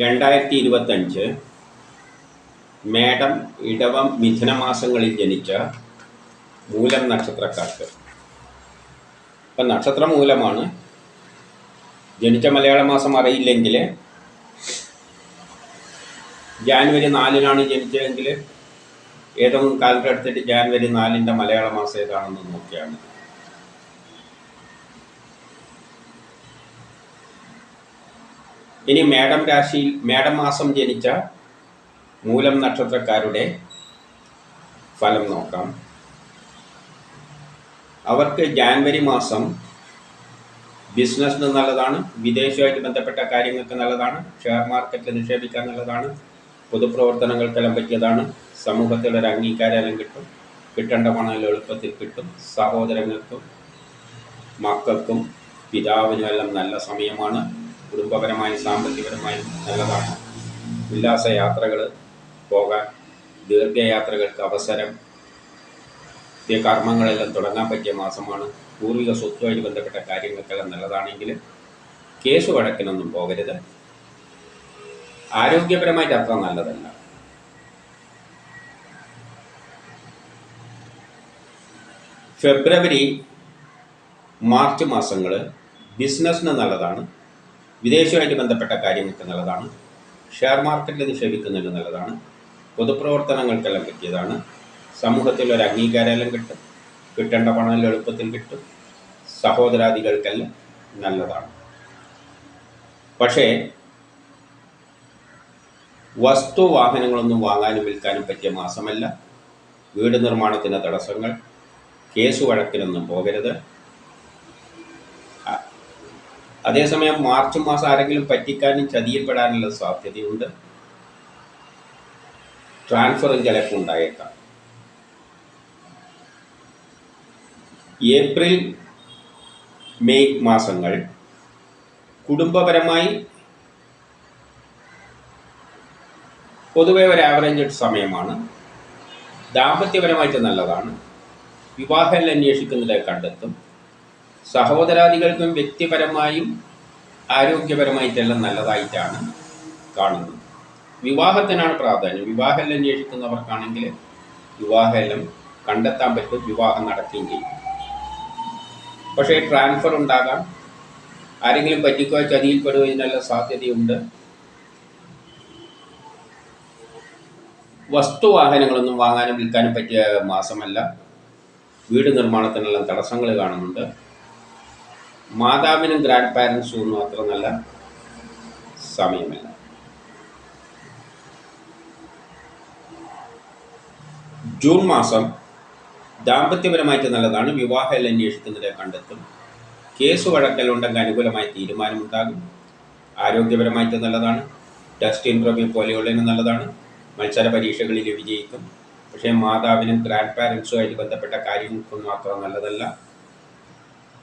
രണ്ടായിരത്തി ഇരുപത്തഞ്ച് മേടം ഇടവം മിഥുനമാസങ്ങളിൽ ജനിച്ച മൂലം നക്ഷത്രക്കാർക്ക്. ഇപ്പം നക്ഷത്രം മൂലമാണ് ജനിച്ച മലയാള മാസം അറിയില്ലെങ്കിൽ ജാനുവരി നാലിനാണ് ജനിച്ചതെങ്കിൽ ഏതെങ്കിലും കാലത്ത് എടുത്തിട്ട് ജാനുവരി നാലിന്റെ മലയാള മാസം ഏതാണെന്ന് നോക്കിയാണ് ഇനി മേടം രാശിയിൽ മേടം മാസം ജനിച്ച മൂലം നക്ഷത്രക്കാരുടെ ഫലം നോക്കാം. അവർക്ക് ജാൻവരി മാസം ബിസിനസ്സിന് നല്ലതാണ് വിദേശമായിട്ട് ബന്ധപ്പെട്ട കാര്യങ്ങൾക്ക് നല്ലതാണ് ഷെയർ മാർക്കറ്റിൽ നിക്ഷേപിക്കാൻ നല്ലതാണ് പൊതുപ്രവർത്തനങ്ങൾക്കെല്ലാം പറ്റിയതാണ് സമൂഹത്തിലൊരു അംഗീകാരം കിട്ടും കിട്ടേണ്ട പണം എളുപ്പത്തിൽ കിട്ടും സഹോദരങ്ങൾക്കും മക്കൾക്കും പിതാവിനും എല്ലാം നല്ല സമയമാണ്. കുടുംബപരമായും സാമ്പത്തികപരമായും നല്ലതാണ്. ഉല്ലാസ യാത്രകൾ പോകാൻ ദീർഘയാത്രകൾക്ക് അവസരം. ഈ കർമ്മങ്ങളെല്ലാം തുടങ്ങാൻ പറ്റിയ മാസമാണ്. പൂർവിക സ്വത്തുമായിട്ട് ബന്ധപ്പെട്ട കാര്യങ്ങൾക്കെല്ലാം നല്ലതാണെങ്കിൽ കേസ് വഴക്കിനൊന്നും പോകരുത്. ആരോഗ്യപരമായിട്ട് അത്ര നല്ലതല്ല. ഫെബ്രുവരി മാർച്ച് മാസങ്ങൾ ബിസിനസ്സിന് നല്ലതാണ്. വിദേശവുമായിട്ട് ബന്ധപ്പെട്ട കാര്യങ്ങൾക്ക് നല്ലതാണ്. ഷെയർ മാർക്കറ്റിൽ നിക്ഷേപിക്കുന്നതിന് നല്ലതാണ്. പൊതുപ്രവർത്തനങ്ങൾക്കെല്ലാം പറ്റിയതാണ്. സമൂഹത്തിൽ ഒരു അംഗീകാരമെല്ലാം കിട്ടും. കിട്ടേണ്ട പണം എളുപ്പത്തിൽ കിട്ടും. സഹോദരാദികൾക്കെല്ലാം നല്ലതാണ്. പക്ഷേ വസ്തു വാഹനങ്ങളൊന്നും വാങ്ങാനും വിൽക്കാനും പറ്റിയ മാസമല്ല. വീട് നിർമ്മാണത്തിന് തടസ്സങ്ങൾ കേസ് വഴക്കിനൊന്നും പോകരുത്. അതേസമയം മാർച്ച് മാസം ആരെങ്കിലും പറ്റിക്കാനും ചതിയിൽപ്പെടാനുള്ള സാധ്യതയുണ്ട്. ട്രാൻസ്ഫറും ചിലപ്പോൾ ഉണ്ടായേക്കാം. ഏപ്രിൽ മെയ് മാസങ്ങൾ കുടുംബപരമായി പൊതുവെ ഒരു ആവറേജ് സമയമാണ്. ദാമ്പത്യപരമായിട്ട് നല്ലതാണ്. വിവാഹം അന്വേഷിക്കുന്നതിലെ കണ്ടെത്തും. സഹോദരാദികൾക്കും വ്യക്തിപരമായും ആരോഗ്യപരമായിട്ടെല്ലാം നല്ലതായിട്ടാണ് കാണുന്നത്. വിവാഹത്തിനാണ് പ്രാധാന്യം. വിവാഹം അന്വേഷിക്കുന്നവർക്കാണെങ്കിൽ വിവാഹമെല്ലാം കണ്ടെത്താൻ പറ്റും. വിവാഹം നടത്തുകയും ചെയ്യും. പക്ഷേ ട്രാൻസ്ഫർ ഉണ്ടാകാം. ആരെങ്കിലും പറ്റിക്കോ ചതിയിൽപ്പെടുന്നതിനുള്ള സാധ്യതയുണ്ട്. വസ്തുവാഹനങ്ങളൊന്നും വാങ്ങാനും വിൽക്കാനും പറ്റിയ മാസമല്ല. വീട് നിർമ്മാണത്തിനെല്ലാം തടസ്സങ്ങൾ കാണുന്നുണ്ട്. മാതാവിനും ഗ്രാൻഡ് പാരൻസും ഒന്നും അത്ര നല്ല സമയമല്ല. ജൂൺ മാസം ദാമ്പത്യപരമായിട്ട് നല്ലതാണ്. വിവാഹം അന്വേഷിക്കുന്നതിനെ കണ്ടെത്തും. കേസ് വഴക്കലുണ്ടെങ്കിൽ അനുകൂലമായി തീരുമാനമുണ്ടാകും. ആരോഗ്യപരമായിട്ട് നല്ലതാണ്. ടെസ്റ്റ് ഇൻട്രോമി പോലെയുള്ളതിന് നല്ലതാണ്. മത്സര പരീക്ഷകളിൽ വിജയിക്കും. പക്ഷേ മാതാവിനും ഗ്രാൻഡ് പാരൻസുമായിട്ട് ബന്ധപ്പെട്ട കാര്യങ്ങൾക്കൊന്നും അത്ര നല്ലതല്ല.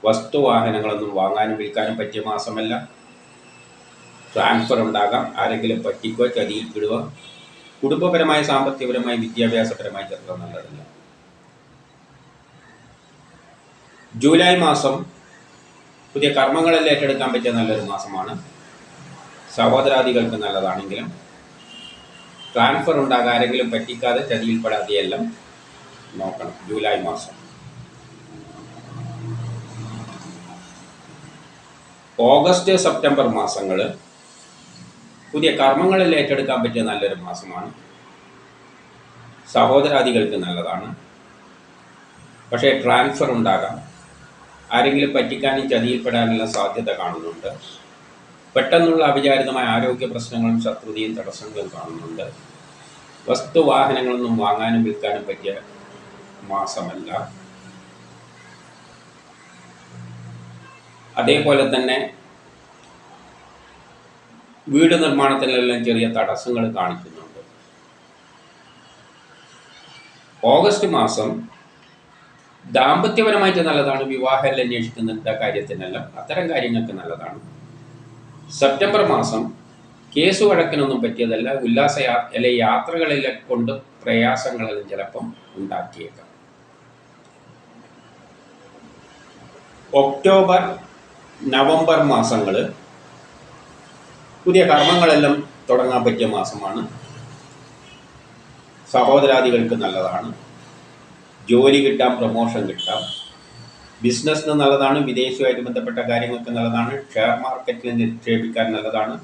വസ്തുവാഹനങ്ങളൊന്നും വാങ്ങാനും വിൽക്കാനും പറ്റിയ മാസമല്ല. ട്രാൻസ്ഫർ ഉണ്ടാകാം. ആരെങ്കിലും പറ്റിക്കോ ചതിയിൽ വിടുക കുടുംബപരമായ സാമ്പത്തികപരമായ വിദ്യാഭ്യാസപരമായ അത്ര നല്ലതല്ല. ജൂലൈ മാസം പുതിയ കർമ്മങ്ങളെല്ലാം ഏറ്റെടുക്കാൻ പറ്റിയ നല്ലൊരു മാസമാണ്. സഹോദരാദികൾക്ക് നല്ലതാണെങ്കിലും ട്രാൻസ്ഫർ ഉണ്ടാകാൻ ആരെങ്കിലും പറ്റിക്കാതെ ചതിയിൽപ്പെടാതെയെല്ലാം നോക്കണം. ജൂലൈ മാസം. ഓഗസ്റ്റ് സെപ്റ്റംബർ മാസങ്ങൾ പുതിയ കർമ്മങ്ങളിൽ ഏറ്റെടുക്കാൻ പറ്റിയ നല്ലൊരു മാസമാണ്. സഹോദരാദികൾക്ക് നല്ലതാണ്. പക്ഷേ ട്രാൻസ്ഫർ ഉണ്ടാകാം. ആരെങ്കിലും പറ്റിക്കാനും ചതിയിൽപ്പെടാനുള്ള സാധ്യത കാണുന്നുണ്ട്. പെട്ടെന്നുള്ള അവിചാരിതമായ ആരോഗ്യ പ്രശ്നങ്ങളും ശത്രുതയും തടസ്സങ്ങളും കാണുന്നുണ്ട്. വസ്തുവാഹനങ്ങളൊന്നും വാങ്ങാനും വിൽക്കാനും പറ്റിയ മാസമല്ല. അതേപോലെ തന്നെ വീട് നിർമ്മാണത്തിലെല്ലാം ചെറിയ തടസ്സങ്ങൾ കാണിക്കുന്നുണ്ട്. ഓഗസ്റ്റ് മാസം ദാമ്പത്യപരമായിട്ട് നല്ലതാണ്. വിവാഹം അന്വേഷിക്കുന്ന കാര്യത്തിനെല്ലാം അത്തരം കാര്യങ്ങൾക്ക് നല്ലതാണ്. സെപ്റ്റംബർ മാസം കേസ് വഴക്കിനൊന്നും പറ്റിയതല്ല. ഉല്ലാസ അല്ലെ യാത്രകളിലെ കൊണ്ട് പ്രയാസങ്ങളെല്ലാം ചിലപ്പം ഉണ്ടാക്കിയേക്കാം. ഒക്ടോബർ നവംബർ മാസങ്ങൾ പുതിയ കർമ്മങ്ങളെല്ലാം തുടങ്ങാൻ പറ്റിയ മാസമാണ്. സഹോദരാദികൾക്ക് നല്ലതാണ്. ജോലി കിട്ടാം പ്രൊമോഷൻ കിട്ടാം. ബിസിനസ്സിന് നല്ലതാണ് വിദേശവുമായിട്ട് ബന്ധപ്പെട്ട കാര്യങ്ങൾക്ക് നല്ലതാണ് ഷെയർ മാർക്കറ്റിൽ നിക്ഷേപിക്കാൻ നല്ലതാണ്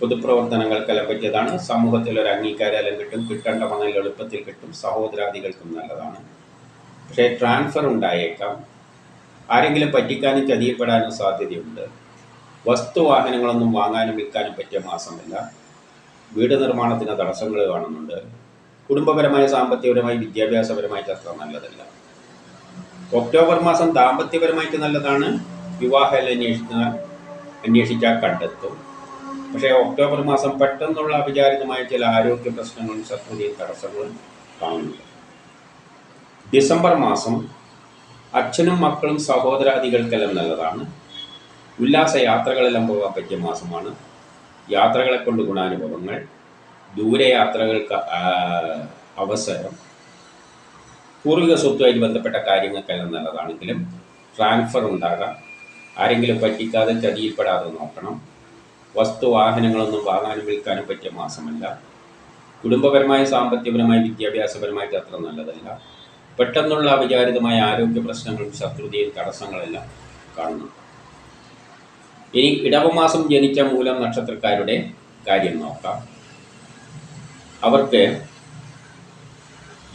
പൊതുപ്രവർത്തനങ്ങൾക്കെല്ലാം പറ്റിയതാണ് സമൂഹത്തിൽ ഒരു അംഗീകാരം കിട്ടും കിട്ടേണ്ട പണം എളുപ്പത്തിൽ കിട്ടും സഹോദരാദികൾക്കും നല്ലതാണ്. പക്ഷേ ട്രാൻസ്ഫർ ഉണ്ടായേക്കാം. ആരെങ്കിലും പറ്റിക്കാനും ചതിയപ്പെടാനും സാധ്യതയുണ്ട്. വസ്തുവാഹനങ്ങളൊന്നും വാങ്ങാനും വിൽക്കാനും പറ്റിയ മാസമല്ല. വീട് നിർമ്മാണത്തിന് തടസ്സങ്ങൾ കാണുന്നുണ്ട്. കുടുംബപരമായ സാമ്പത്തികപരമായി വിദ്യാഭ്യാസപരമായിട്ട് അത്ര നല്ലതല്ല. ഒക്ടോബർ മാസം ദാമ്പത്യപരമായിട്ട് നല്ലതാണ്. വിവാഹം അന്വേഷിക്കുന്ന അന്വേഷിച്ചാൽ കണ്ടെത്തും. പക്ഷേ ഒക്ടോബർ മാസം പെട്ടെന്നുള്ള അവിചാരിതമായ ചില ആരോഗ്യ പ്രശ്നങ്ങളും ശത്രുതയും തടസ്സങ്ങളും കാണുന്നുണ്ട്. ഡിസംബർ മാസം അച്ഛനും മക്കളും സഹോദരാദികൾക്കെല്ലാം നല്ലതാണ്. ഉല്ലാസ യാത്രകളെല്ലാം പോകാൻ പറ്റിയ മാസമാണ്. യാത്രകളെ കൊണ്ട് ഗുണാനുഭവങ്ങൾ ദൂരയാത്രകൾക്ക് അവസരം പൂർവിക സ്വത്തുമായി ബന്ധപ്പെട്ട കാര്യങ്ങൾക്കെല്ലാം നല്ലതാണെങ്കിലും ട്രാൻസ്ഫർ ഉണ്ടാകാം. ആരെങ്കിലും പറ്റിക്കാതെ ചതിയിൽപ്പെടാതെ നോക്കണം. വസ്തു വാഹനങ്ങളൊന്നും വാങ്ങാനും വിൽക്കാനും പറ്റിയ മാസമല്ല. കുടുംബപരമായ സാമ്പത്തികപരമായ വിദ്യാഭ്യാസപരമായിട്ട് അത്ര നല്ലതല്ല. പെട്ടെന്നുള്ള അവിചാരിതമായ ആരോഗ്യ പ്രശ്നങ്ങളും ശത്രുതയും തടസ്സങ്ങളെല്ലാം കാണുന്നു. ഇനി ഇടവമാസം ജനിച്ച മൂലം നക്ഷത്രക്കാരുടെ കാര്യം നോക്കാം. അവർക്ക്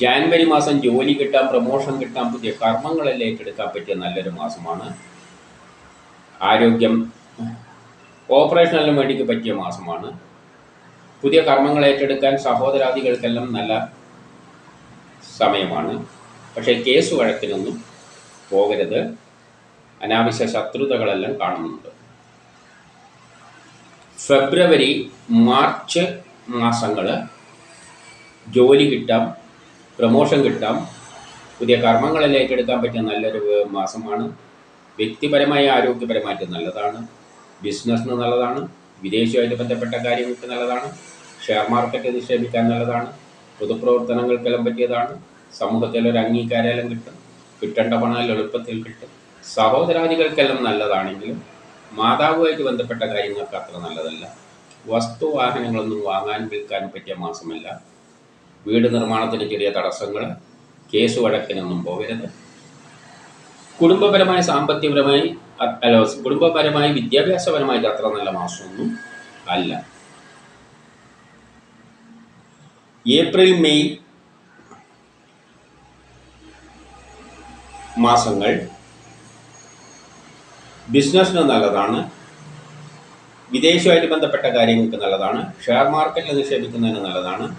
ജാനുവരി മാസം ജോലി കിട്ടാം പ്രമോഷൻ കിട്ടാം പുതിയ കർമ്മങ്ങളെല്ലാം ഏറ്റെടുക്കാൻ പറ്റിയ നല്ലൊരു മാസമാണ്. ആരോഗ്യം ഓപ്പറേഷനെല്ലാം വേണ്ടിക്ക് പറ്റിയ മാസമാണ്. പുതിയ കർമ്മങ്ങൾ ഏറ്റെടുക്കാൻ സഹോദരാദികൾക്കെല്ലാം നല്ല സമയമാണ്. പക്ഷേ കേസ് വഴക്കിനൊന്നും പോകരുത്. അനാവശ്യ ശത്രുതകളെല്ലാം കാണുന്നുണ്ട്. ഫെബ്രുവരി മാർച്ച് മാസങ്ങൾ ജോലി കിട്ടാം പ്രമോഷൻ കിട്ടാം. പുതിയ കർമ്മങ്ങളെ ഏറ്റെടുക്കാൻ പറ്റിയ നല്ലൊരു മാസമാണ്. വ്യക്തിപരമായ ആരോഗ്യപരമായിട്ട് നല്ലതാണ്. ബിസിനസ്സിന് നല്ലതാണ്. വിദേശവുമായിട്ട് ബന്ധപ്പെട്ട കാര്യങ്ങൾക്ക് നല്ലതാണ്. ഷെയർ മാർക്കറ്റ് നിക്ഷേപിക്കാൻ നല്ലതാണ്. പൊതുപ്രവർത്തനങ്ങൾക്കെല്ലാം പറ്റിയതാണ്. സമൂഹത്തിൽ ഒരു അംഗീകാരം കിട്ടും കിട്ടേണ്ട പണം എളുപ്പത്തിൽ കിട്ടും. സഹോദരാദികൾക്കെല്ലാം നല്ലതാണെങ്കിലും മാതാവുമായിട്ട് ബന്ധപ്പെട്ട കാര്യങ്ങൾക്ക് അത്ര നല്ലതല്ല. വസ്തു വാഹനങ്ങളൊന്നും വാങ്ങാനും വിൽക്കാനും പറ്റിയ മാസമല്ല. വീട് നിർമ്മാണത്തിന് ചെറിയ തടസ്സങ്ങൾ കേസ് വഴക്കിനൊന്നും പോകരുത്. കുടുംബപരമായി സാമ്പത്തികപരമായി അല്ല കുടുംബപരമായി വിദ്യാഭ്യാസപരമായിട്ട് അത്ര നല്ല മാസമൊന്നും അല്ല. ഏപ്രിൽ മെയ് മാസങ്ങൾ. ബിസിനസ്സിന് നല്ലതാണ്. വിദേശവുമായിട്ട് ബന്ധപ്പെട്ട കാര്യങ്ങൾക്ക് നല്ലതാണ്. ഷെയർ മാർക്കറ്റിൽ നിക്ഷേപിക്കുന്നതിന് നല്ലതാണ്.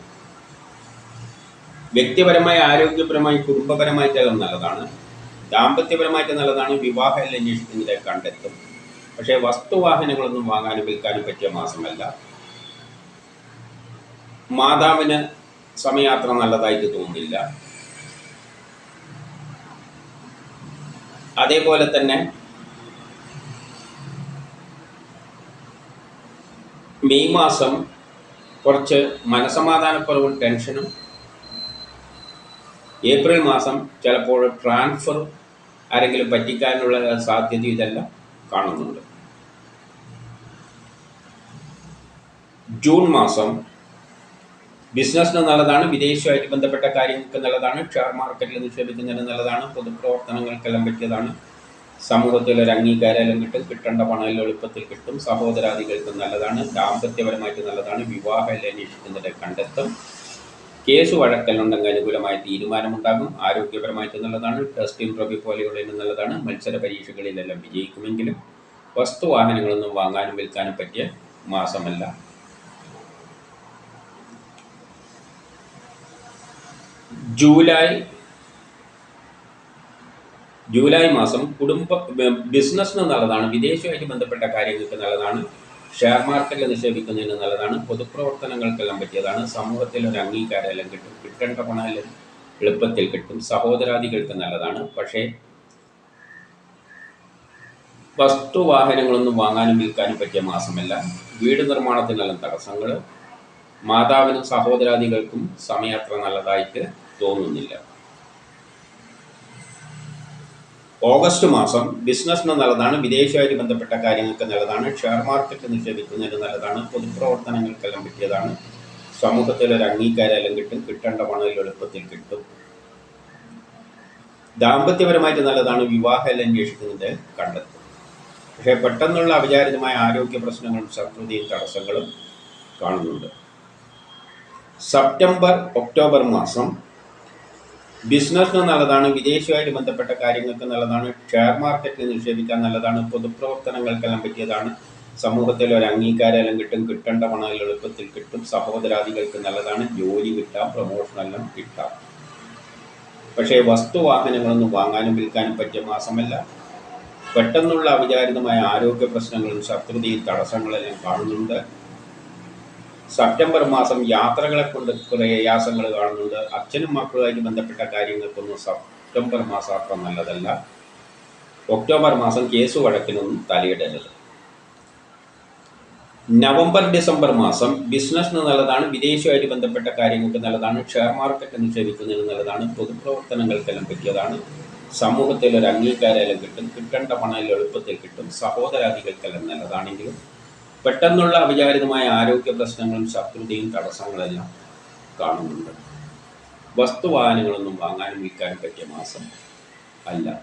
വ്യക്തിപരമായി ആരോഗ്യപരമായി കുടുംബപരമായിട്ടെല്ലാം നല്ലതാണ്. ദാമ്പത്യപരമായിട്ട് നല്ലതാണ്. വിവാഹ അന്വേഷിക്കുന്നത് കണ്ടെത്തും. പക്ഷേ വസ്തുവാഹനങ്ങളൊന്നും വാങ്ങാനും വിൽക്കാനും പറ്റിയ മാസമല്ല. മാതാവിന് സമയാത്ര നല്ലതായിട്ട് തോന്നുന്നില്ല അതേപോലെ തന്നെ മെയ് മാസം കുറച്ച് മനസമാധാനക്കുറവും ടെൻഷനും. ഏപ്രിൽ മാസം ചിലപ്പോൾ ട്രാൻസ്ഫർ ആരെങ്കിലും പറ്റിക്കാനുള്ള സാധ്യത ഇതെല്ലാം കാണുന്നുണ്ട്. ജൂൺ മാസം ബിസിനസ്സിന് നല്ലതാണ് വിദേശവുമായിട്ട് ബന്ധപ്പെട്ട കാര്യങ്ങൾക്ക് നല്ലതാണ് ഷെയർ മാർക്കറ്റിൽ നിക്ഷേപിക്കുന്നതിന് നല്ലതാണ് പൊതുപ്രവർത്തനങ്ങൾക്കെല്ലാം പറ്റിയതാണ്. സമൂഹത്തിൽ ഒരു അംഗീകാരം കിട്ടും കിട്ടേണ്ട പണം എളുപ്പത്തിൽ കിട്ടും സഹോദരാദികൾക്ക് നല്ലതാണ് ദാമ്പത്യപരമായിട്ട് നല്ലതാണ് വിവാഹം എല്ലാം അന്വേഷിക്കുന്നതിനെ കണ്ടെത്തും. കേസ് വഴക്കലുണ്ടെങ്കിൽ അനുകൂലമായ തീരുമാനമുണ്ടാകും ആരോഗ്യപരമായിട്ട് നല്ലതാണ് ടെസ്റ്റ് ഇൻട്രോബി പോലെയുള്ളതിന് നല്ലതാണ് മത്സര പരീക്ഷകളിലെല്ലാം വിജയിക്കുമെങ്കിലും വസ്തുവാഹനങ്ങളൊന്നും വാങ്ങാനും വിൽക്കാനും പറ്റിയ മാസമല്ല. ജൂലൈ ജൂലൈ മാസം കുടുംബ ബിസിനസ്സിന് നല്ലതാണ് വിദേശവുമായിട്ട് ബന്ധപ്പെട്ട കാര്യങ്ങൾക്ക് നല്ലതാണ് ഷെയർ മാർക്കറ്റിൽ നിക്ഷേപിക്കുന്നതിന് നല്ലതാണ് പൊതുപ്രവർത്തനങ്ങൾക്കെല്ലാം പറ്റിയതാണ് സമൂഹത്തിൽ ഒരു അംഗീകാരമെല്ലാം കിട്ടും കിട്ടേണ്ട പണമെല്ലാം എളുപ്പത്തിൽ കിട്ടും സഹോദരാദികൾക്ക് നല്ലതാണ് പക്ഷേ വസ്തുവാഹനങ്ങളൊന്നും വാങ്ങാനും വിൽക്കാനും പറ്റിയ മാസമല്ല വീട് നിർമ്മാണത്തിനെല്ലാം തടസ്സങ്ങൾ മാതാവിനും സഹോദരാദികൾക്കും സമയത്ര നല്ലതായിട്ട് തോന്നുന്നില്ല. ഓഗസ്റ്റ് മാസം ബിസിനസ്സിന് നല്ലതാണ് വിദേശമായിട്ട് ബന്ധപ്പെട്ട കാര്യങ്ങൾക്ക് നല്ലതാണ് ഷെയർ മാർക്കറ്റ് നിക്ഷേപിക്കുന്നതിന് നല്ലതാണ് പൊതുപ്രവർത്തനങ്ങൾക്കെല്ലാം പറ്റിയതാണ് സമൂഹത്തിൽ ഒരു അംഗീകാരം കിട്ടും കിട്ടേണ്ട പണം എളുപ്പത്തിൽ കിട്ടും. ദാമ്പത്യപരമായിട്ട് നല്ലതാണ് വിവാഹം അന്വേഷിക്കുന്നത് കണ്ടെത്തും. പക്ഷേ പെട്ടെന്നുള്ള അവിചാരിതമായ ആരോഗ്യ പ്രശ്നങ്ങളും ശത്രുതയും തടസ്സങ്ങളും കാണുന്നുണ്ട്. സെപ്റ്റംബർ ഒക്ടോബർ മാസം. ബിസിനസ്സിന് നല്ലതാണ് വിദേശവുമായിട്ട് ബന്ധപ്പെട്ട കാര്യങ്ങൾക്ക് നല്ലതാണ് ഷെയർ മാർക്കറ്റിൽ നിക്ഷേപിക്കാൻ നല്ലതാണ് പൊതുപ്രവർത്തനങ്ങൾക്കെല്ലാം പറ്റിയതാണ്. സമൂഹത്തിൽ ഒരു അംഗീകാരം കിട്ടും കിട്ടേണ്ട പണം എളുപ്പത്തിൽ കിട്ടും സഹോദരാദികൾക്ക് നല്ലതാണ് ജോലി കിട്ടാം പ്രൊമോഷനെല്ലാം കിട്ടാം. പക്ഷേ വസ്തുവാഹനങ്ങളൊന്നും വാങ്ങാനും വിൽക്കാനും പറ്റിയ മാസമല്ല. പെട്ടെന്നുള്ള അവിചാരിതമായ ആരോഗ്യ പ്രശ്നങ്ങളും ശത്രുതയും തടസ്സങ്ങളെല്ലാം കാണുന്നുണ്ട്. സെപ്റ്റംബർ മാസം യാത്രകളെ കൊണ്ട് കുറേ യാസങ്ങൾ കാണുന്നുണ്ട്. അച്ഛനും മക്കളുമായിട്ട് ബന്ധപ്പെട്ട കാര്യങ്ങൾക്കൊന്നും സെപ്റ്റംബർ മാസം അത്ര നല്ലതല്ല. ഒക്ടോബർ മാസം കേസ് വഴക്കിനൊന്നും തലയിടരുത്. നവംബർ ഡിസംബർ മാസം ബിസിനസ്സിന് നല്ലതാണ് വിദേശവുമായിട്ട് ബന്ധപ്പെട്ട കാര്യങ്ങൾക്ക് നല്ലതാണ് ഷെയർ മാർക്കറ്റ് നിക്ഷേപിക്കുന്നതിന് നല്ലതാണ് പൊതുപ്രവർത്തനങ്ങൾക്കെല്ലാം പറ്റിയതാണ്. സമൂഹത്തിൽ ഒരു അംഗീകാരം കിട്ടും കിട്ടേണ്ട പണം എളുപ്പത്തിൽ കിട്ടും സഹോദരാദികൾക്കെല്ലാം നല്ലതാണെങ്കിലും പെട്ടെന്നുള്ള അവിചാരിതമായ ആരോഗ്യ പ്രശ്നങ്ങളും ശത്രുതയും തടസ്സങ്ങളെല്ലാം കാണുന്നുണ്ട്. വസ്തുവാഹനങ്ങളൊന്നും വാങ്ങാനും വിൽക്കാനും പറ്റിയ മാസം അല്ല.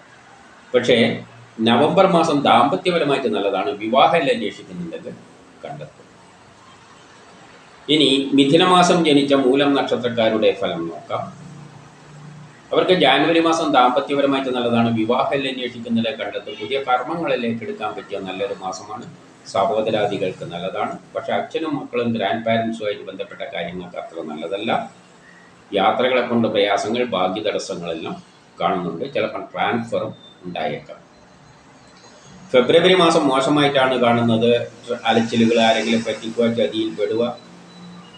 പക്ഷേ നവംബർ മാസം ദാമ്പത്യപരമായിട്ട് നല്ലതാണ്. വിവാഹം അന്വേഷിക്കുന്നുണ്ടെങ്കിൽ കണ്ടെത്തും. ഇനി മിഥുനമാസം ജനിച്ച മൂലം നക്ഷത്രക്കാരുടെ ഫലം നോക്കാം. അവർക്ക് ജാനുവരി മാസം ദാമ്പത്യപരമായിട്ട് നല്ലതാണ്. വിവാഹം അന്വേഷിക്കുന്നില്ല കണ്ടെത്തും. പുതിയ കർമ്മങ്ങളിലേക്ക് എടുക്കാൻ പറ്റിയ നല്ലൊരു മാസമാണ് സഹോദരാദികൾക്ക് നല്ലതാണ്. പക്ഷെ അച്ഛനും മക്കളും ഗ്രാൻഡ് പാരൻസുമായിട്ട് ബന്ധപ്പെട്ട കാര്യങ്ങൾക്ക് അത്ര നല്ലതല്ല. യാത്രകളെ കൊണ്ട് പ്രയാസങ്ങൾ ഭാഗ്യ തടസ്സങ്ങളെല്ലാം കാണുന്നുണ്ട്. ചിലപ്പോൾ ട്രാൻസ്ഫറും ഉണ്ടായേക്കാം. ഫെബ്രുവരി മാസം മോശമായിട്ടാണ് കാണുന്നത്. അലച്ചിലുകൾ ആരെങ്കിലും പറ്റിക്കുക ചതിയിൽ പെടുക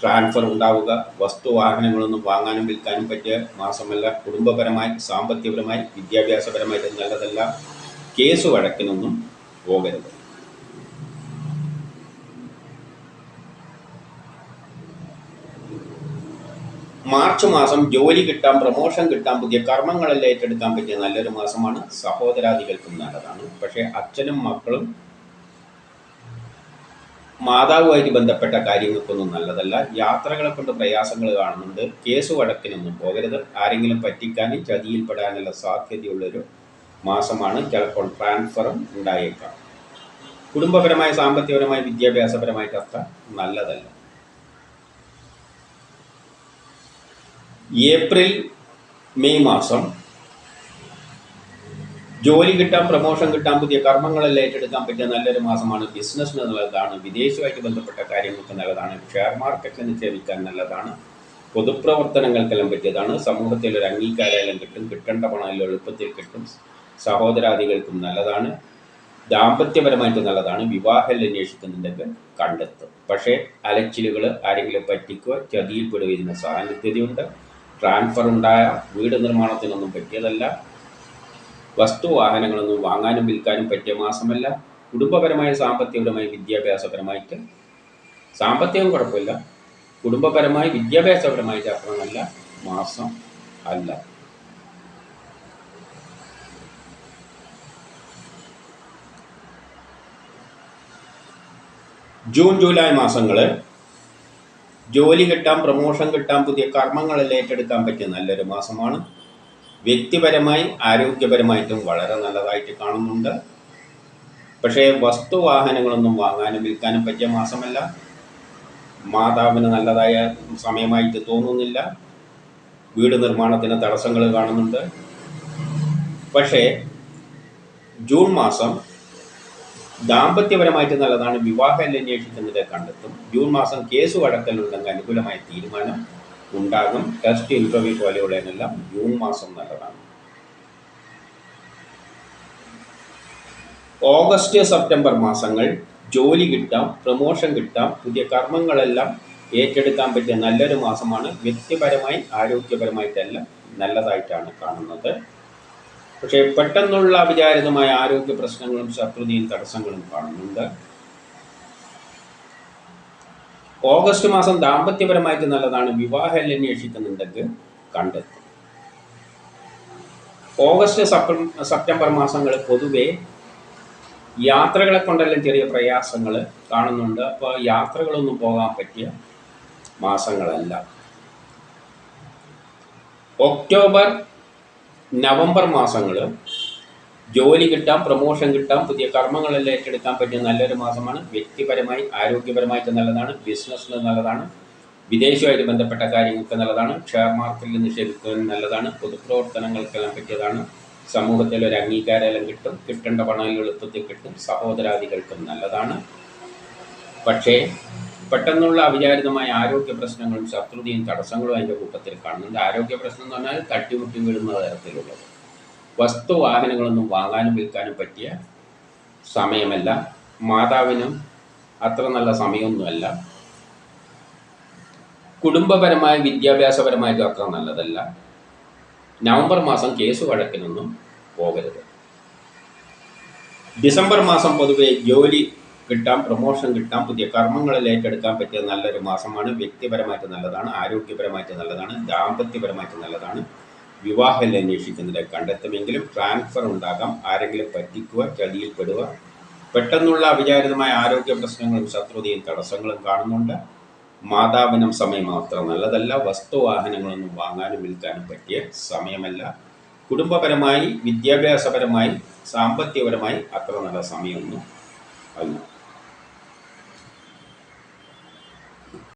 ട്രാൻസ്ഫർ ഉണ്ടാവുക വസ്തു വാഹനങ്ങളൊന്നും വാങ്ങാനും വിൽക്കാനും പറ്റിയ മാസമല്ല. കുടുംബപരമായി സാമ്പത്തികപരമായി വിദ്യാഭ്യാസപരമായിട്ട് നല്ലതല്ല. കേസ് വഴക്കിനൊന്നും പോകരുത്. മാർച്ച് മാസം ജോലി കിട്ടാൻ പ്രൊമോഷൻ കിട്ടാൻ പുതിയ കർമ്മങ്ങളെല്ലാം ഏറ്റെടുക്കാൻ പറ്റിയ നല്ലൊരു മാസമാണ്. സഹോദരാദികൾക്കും നല്ലതാണ്. പക്ഷേ അച്ഛനും മക്കളും മാതാവുമായിട്ട് ബന്ധപ്പെട്ട കാര്യങ്ങൾക്കൊന്നും നല്ലതല്ല. യാത്രകളെ കൊണ്ട് പ്രയാസങ്ങൾ കാണുന്നുണ്ട്. കേസ് വടക്കിനൊന്നും പോകരുത്. ആരെങ്കിലും പറ്റിക്കാനും ചതിയിൽപ്പെടാനുള്ള സാധ്യതയുള്ളൊരു മാസമാണ് ചിലപ്പോൾ ട്രാൻസ്ഫറും ഉണ്ടായേക്കാം. കുടുംബപരമായ സാമ്പത്തികപരമായ വിദ്യാഭ്യാസപരമായിട്ട് അത്ര നല്ലതല്ല. ഏപ്രിൽ മെയ് മാസം ജോലി കിട്ടാൻ പ്രമോഷൻ കിട്ടാൻ പുതിയ കർമ്മങ്ങളെല്ലാം ഏറ്റെടുക്കാൻ പറ്റിയ നല്ലൊരു മാസമാണ് ബിസിനസ്സിന് നല്ലതാണ് വിദേശമായിട്ട് ബന്ധപ്പെട്ട കാര്യങ്ങൾക്ക് നല്ലതാണ്. ഷെയർ മാർക്കറ്റിൽ നിക്ഷേപിക്കാൻ നല്ലതാണ്. പൊതുപ്രവർത്തനങ്ങൾക്കെല്ലാം പറ്റിയതാണ്. സമൂഹത്തിൽ ഒരു അംഗീകാരമെല്ലാം കിട്ടും. കിട്ടേണ്ട പണം എളുപ്പത്തിൽ കിട്ടും. സഹോദരാദികൾക്കും നല്ലതാണ്. ദാമ്പത്യപരമായിട്ട് നല്ലതാണ്. വിവാഹം അന്വേഷിക്കുന്നുണ്ടെങ്കിൽ കണ്ടെത്തും. പക്ഷേ അലച്ചിലുകൾ ആരെങ്കിലും പറ്റിക്കുക ചതിയിൽപ്പെടുക ഇതിന് സാന്നിധ്യതയുണ്ട് ട്രാൻസ്ഫർ ഉണ്ടായ വീട് നിർമ്മാണത്തിനൊന്നും പറ്റിയതല്ല. വസ്തു വാഹനങ്ങളൊന്നും വാങ്ങാനും വിൽക്കാനും പറ്റിയ മാസമല്ല. കുടുംബപരമായ സാമ്പത്തികപരമായി വിദ്യാഭ്യാസപരമായിട്ട് സാമ്പത്തികം കുഴപ്പമില്ല. കുടുംബപരമായി വിദ്യാഭ്യാസപരമായിട്ട് അത്ര മാസം അല്ല. ജൂൺ ജൂലൈ മാസങ്ങൾ ജോലി കിട്ടാം പ്രമോഷൻ കിട്ടാം പുതിയ കർമ്മങ്ങളെല്ലാം ഏറ്റെടുക്കാൻ പറ്റിയ നല്ലൊരു മാസമാണ്. വ്യക്തിപരമായി ആരോഗ്യപരമായിട്ടും വളരെ നല്ലതായിട്ട് കാണുന്നുണ്ട്. പക്ഷേ വസ്തുവാഹനങ്ങളൊന്നും വാങ്ങാനും വിൽക്കാനും പറ്റിയ മാസമല്ല. മാതാവിന് നല്ലതായ സമയമായിട്ട് തോന്നുന്നില്ല. വീട് നിർമ്മാണത്തിന് തടസ്സങ്ങൾ കാണുന്നുണ്ട്. പക്ഷേ ജൂൺ മാസം ദാമ്പത്യപരമായിട്ട് നല്ലതാണ്. വിവാഹം അന്വേഷിക്കുന്നത് കണ്ടെത്തും. ജൂൺ മാസം കേസ് വഴക്കലുണ്ടെങ്കിൽ അനുകൂലമായ തീരുമാനം ഉണ്ടാകും. ടെസ്റ്റ് ഇന്റർവ്യൂ പോലെയുള്ളതിനെല്ലാം ജൂൺ മാസം നല്ലതാണ്. ഓഗസ്റ്റ് സെപ്റ്റംബർ മാസങ്ങൾ ജോലി കിട്ടാം പ്രൊമോഷൻ കിട്ടാം പുതിയ കർമ്മങ്ങളെല്ലാം ഏറ്റെടുക്കാൻ പറ്റിയ നല്ലൊരു മാസമാണ്. വ്യക്തിപരമായി ആരോഗ്യപരമായിട്ടെല്ലാം നല്ലതായിട്ടാണ് കാണുന്നത്. പക്ഷേ പെട്ടെന്നുള്ള അവിചാരിതമായ ആരോഗ്യ പ്രശ്നങ്ങളും ശത്രുതയും തടസ്സങ്ങളും കാണുന്നുണ്ട്. ഓഗസ്റ്റ് മാസം ദാമ്പത്യപരമായിട്ട് നല്ലതാണ്. വിവാഹം അന്വേഷിക്കുന്നുണ്ടെങ്കിൽ കണ്ടെത്തും. ഓഗസ്റ്റ് സെപ്റ്റംബർ മാസങ്ങൾ പൊതുവെ യാത്രകളെ കൊണ്ടെല്ലാം ചെറിയ പ്രയാസങ്ങൾ കാണുന്നുണ്ട്. അപ്പോൾ യാത്രകളൊന്നും പോകാൻ പറ്റിയ മാസങ്ങളല്ല. ഒക്ടോബർ നവംബർ മാസങ്ങൾ ജോലി കിട്ടാം പ്രൊമോഷൻ കിട്ടാം പുതിയ കർമ്മങ്ങളെല്ലാം ഏറ്റെടുക്കാൻ പറ്റിയ നല്ലൊരു മാസമാണ്. വ്യക്തിപരമായി ആരോഗ്യപരമായിട്ട് നല്ലതാണ് ബിസിനസ്സിന് നല്ലതാണ് വിദേശമായിട്ട് ബന്ധപ്പെട്ട കാര്യങ്ങൾക്ക് നല്ലതാണ് ഷെയർ മാർക്കറ്റിൽ നിക്ഷേപിക്കാൻ നല്ലതാണ് പൊതുപ്രവർത്തനങ്ങൾക്കെല്ലാം പറ്റിയതാണ് സമൂഹത്തിൽ ഒരു അംഗീകാരമെല്ലാം കിട്ടും കിട്ടേണ്ട പണം എളുപ്പത്തിൽ കിട്ടും സഹോദരാദികൾക്കും നല്ലതാണ്. പക്ഷേ പെട്ടെന്നുള്ള അവിചാരിതമായ ആരോഗ്യ പ്രശ്നങ്ങളും ശത്രുതയും തടസ്സങ്ങളും അതിന്റെ കൂട്ടത്തിൽ കാണുന്നുണ്ട്. ആരോഗ്യ പ്രശ്നം എന്ന് പറഞ്ഞാൽ തട്ടിമുട്ടി വീഴുന്ന തരത്തിലുള്ളത്. വസ്തു വാഹനങ്ങളൊന്നും വാങ്ങാനും വിൽക്കാനും പറ്റിയ സമയമല്ല. മാതാവിനും അത്ര നല്ല സമയമൊന്നുമല്ല. കുടുംബപരമായ വിദ്യാഭ്യാസപരമായിട്ടും അത്ര നല്ലതല്ല. നവംബർ മാസം കേസ് വഴക്കിനൊന്നും പോകരുത്. ഡിസംബർ മാസം പൊതുവെ ജോലി കിട്ടാം പ്രൊമോഷൻ കിട്ടാം പുതിയ കർമ്മങ്ങളിൽ ഏറ്റെടുക്കാൻ പറ്റിയ നല്ലൊരു മാസമാണ്. വ്യക്തിപരമായിട്ട് നല്ലതാണ് ആരോഗ്യപരമായിട്ട് നല്ലതാണ് ദാമ്പത്യപരമായിട്ട് നല്ലതാണ്. വിവാഹം അന്വേഷിക്കുന്നതിനെ കണ്ടെത്തുമെങ്കിലും ട്രാൻസ്ഫർ ഉണ്ടാകാം. ആരെങ്കിലും പറ്റിക്കുക ചതിയിൽപ്പെടുക പെട്ടെന്നുള്ള അവിചാരിതമായ ആരോഗ്യ പ്രശ്നങ്ങളും ശത്രുതയും തടസ്സങ്ങളും കാണുന്നുണ്ട്. മാതാവിനും സമയം മാത്രം നല്ലതല്ല. വസ്തുവാഹനങ്ങളൊന്നും വാങ്ങാനും വിൽക്കാനും പറ്റിയ സമയമല്ല. കുടുംബപരമായി വിദ്യാഭ്യാസപരമായി സാമ്പത്തികപരമായി അത്ര നല്ല സമയമൊന്നും അല്ല.